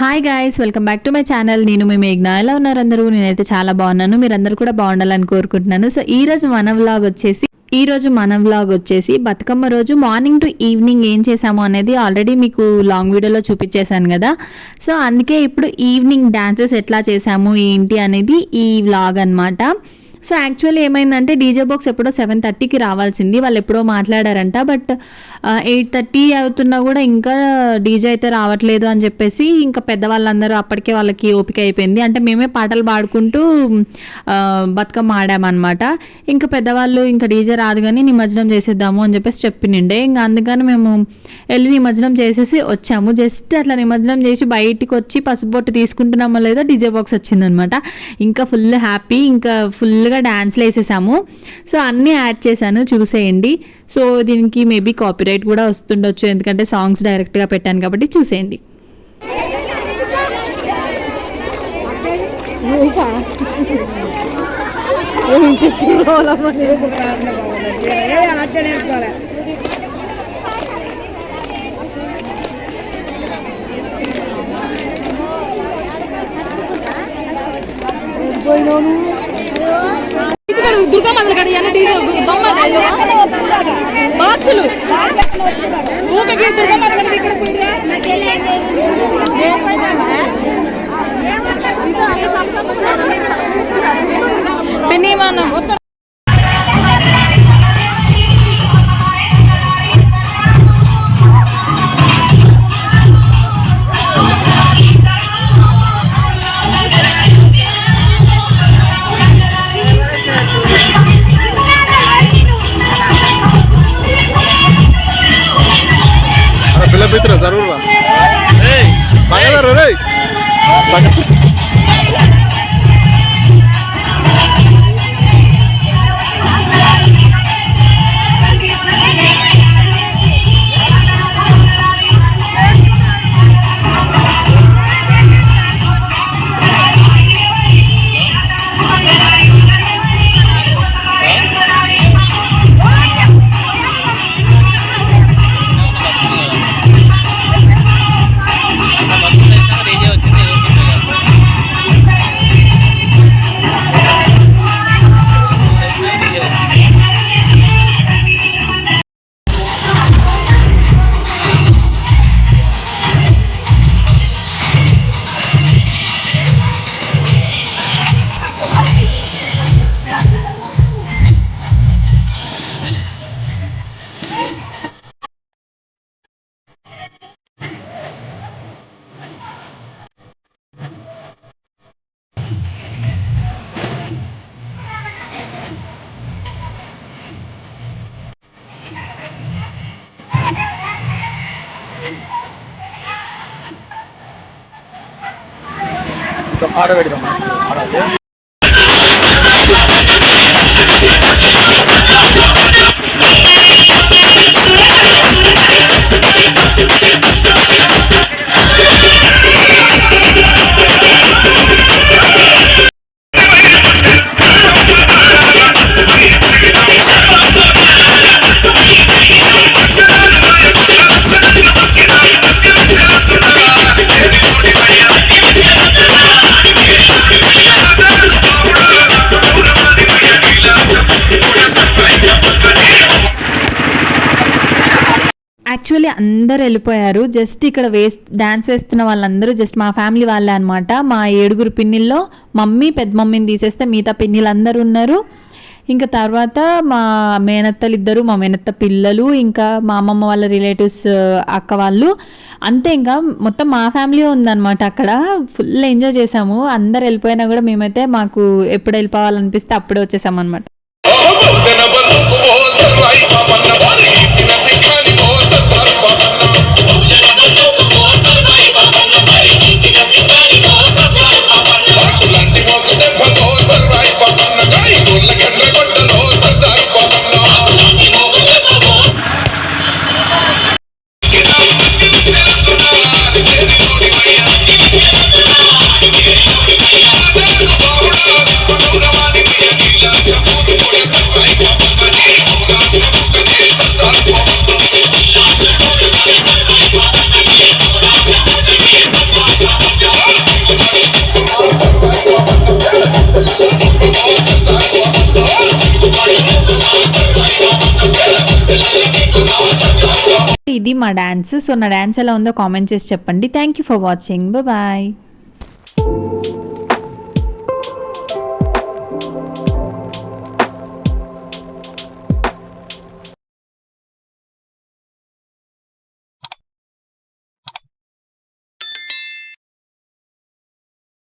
Hi guys welcome back to my channel నేను మీ మేఘ్నా. ఎలా ఉన్నారు అందరూ? నేనైతే చాలా బాగున్నాను. మీరందరూ కూడా బాగుండాలని కోరుకుంటున్నాను. సో ఈ రోజు మన వ్లాగ్ వచ్చేసి ఈ రోజు మన వ్లాగ్ వచ్చేసి బతుకమ్మ రోజు మార్నింగ్ టు ఈవినింగ్ ఏం చేసాము అనేది ఆల్రెడీ మీకు లాంగ్ వీడియోలో చూపించేశాను కదా. సో అందుకే ఇప్పుడు ఈవినింగ్ డాన్సెస్ ఎట్లా చేసాము ఏంటి అనేది ఈ వ్లాగ్ అన్నమాట. సో యాక్చువల్లీ ఏమైందంటే డీజే బాక్స్ ఎప్పుడో సెవెన్ థర్టీకి రావాల్సింది. వాళ్ళు ఎప్పుడో మాట్లాడారంట. బట్ ఎయిట్ థర్టీ అవుతున్నా కూడా ఇంకా డీజే అయితే రావట్లేదు అని చెప్పేసి ఇంకా పెద్దవాళ్ళందరూ అప్పటికే వాళ్ళకి ఓపిక అయిపోయింది. అంటే మేమే పాటలు పాడుకుంటూ బతుకమ్మ ఆడామన్నమాట. ఇంకా పెద్దవాళ్ళు ఇంకా డీజే రాదు కానీ నిమజ్జనం చేసేద్దాము అని చెప్పేసి చెప్పినిండే. ఇంకా అందుకని మేము వెళ్ళి నిమజ్జనం చేసేసి వచ్చాము. జస్ట్ అట్లా నిమజ్జనం చేసి బయటికి వచ్చి పసుపు బొట్టు తీసుకుంటున్నామో లేదో డీజే బాక్స్ వచ్చిందనమాట ఇంకా ఫుల్ హ్యాపీ. ఇంకా ఫుల్గా డ్యాన్స్లు వేసేసాము. సో అన్నీ యాడ్ చేశాను చూసేయండి. సో దీనికి మేబీ కాపీరైట్ కూడా వస్తుండొచ్చు. ఎందుకంటే సాంగ్స్ డైరెక్ట్గా పెట్టాను కాబట్టి చూసేయండి. ఇక్కడ దుర్గమ్మ కాడ ఇవన్నీ డీజే బొమ్మ బాక్సులు. ఊపికి దుర్గమ్మ కాడ ఇక్కడ కుదిరా పిల్ల పిత్ర జరూర్ రా బాగా రే ఆడబెడదాం యాక్చువల్లీ అందరు వెళ్ళిపోయారు. జస్ట్ ఇక్కడ వేస్ డ్యాన్స్ వేస్తున్న వాళ్ళందరూ జస్ట్ మా ఫ్యామిలీ వాళ్ళే అనమాట మా ఏడుగురు పిన్నిల్లో మమ్మీ పెద్ద మమ్మీని తీసేస్తే మిగతా పిన్నిలు అందరూ ఉన్నారు. ఇంకా తర్వాత మా మేనత్తలు ఇద్దరు మా మేనత్త పిల్లలు ఇంకా మా అమ్మమ్మ వాళ్ళ రిలేటివ్స్ అక్క వాళ్ళు. అంతే ఇంకా మొత్తం మా ఫ్యామిలీ ఉందన్నమాట అక్కడ. ఫుల్ ఎంజాయ్ చేసాము అందరు వెళ్ళిపోయినా కూడా మేమైతే మాకు ఎప్పుడు వెళ్ళిపోవాలనిపిస్తే అప్పుడే వచ్చేసాం ఇది మా డ్యాన్స్ సో నా డ్యాన్స్ ఎలా ఉందో కామెంట్ చేసి చెప్పండి. Thank you for watching bye